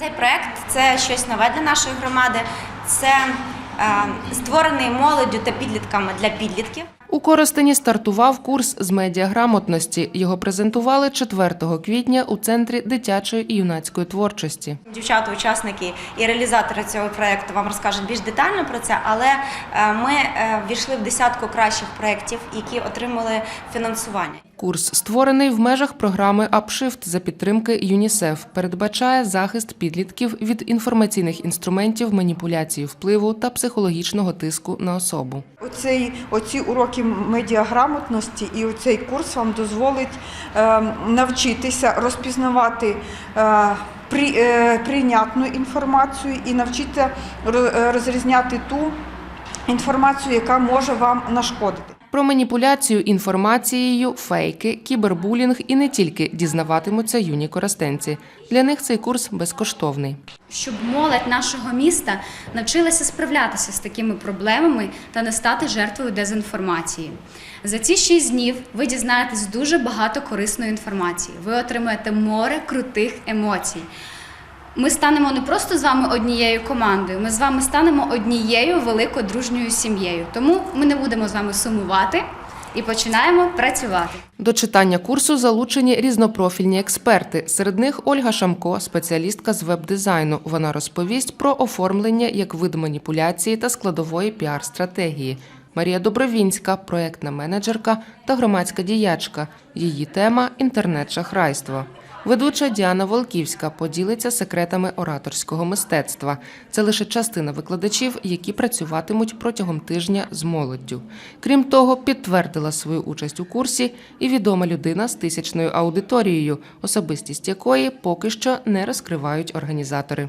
Цей проект це щось нове для нашої громади. Це е, створений молоддю та підлітками для підлітків. У Коростені стартував курс з медіаграмотності. Його презентували 4 квітня у центрі дитячої і юнацької творчості. Дівчата, учасники і реалізатори цього проекту вам розкажуть більш детально про це, але е, ми е, ввійшли в десятку кращих проєктів, які отримали фінансування. Курс створений в межах програми «Апшифт» за підтримки ЮНІСЕФ. Передбачає захист підлітків від інформаційних інструментів маніпуляції впливу та психологічного тиску на особу. Оцей, оці уроки медіаграмотності і оцей курс вам дозволить е, навчитися розпізнавати е, е, прийнятну інформацію і навчитися ро- розрізняти ту інформацію, яка може вам нашкодити. Про маніпуляцію інформацією, фейки, кібербулінг і не тільки дізнаватимуться юні коростенці. Для них цей курс безкоштовний. щоб молодь нашого міста навчилася справлятися з такими проблемами та не стати жертвою дезінформації. За ці шість днів ви дізнаєтесь дуже багато корисної інформації. Ви отримаєте море крутих емоцій. Ми станемо не просто з вами однією командою, ми з вами станемо однією великою дружньою сім'єю. Тому ми не будемо з вами сумувати і починаємо працювати. До читання курсу залучені різнопрофільні експерти. Серед них Ольга Шамко, спеціалістка з веб-дизайну. Вона розповість про оформлення як вид маніпуляції та складової піар-стратегії. Марія Добровінська, проектна менеджерка та громадська діячка. Її тема інтернет-шахрайство. Ведуча Діана Волківська поділиться секретами ораторського мистецтва. Це лише частина викладачів, які працюватимуть протягом тижня з молоддю. Крім того, підтвердила свою участь у курсі і відома людина з тисячною аудиторією, особистість якої поки що не розкривають організатори.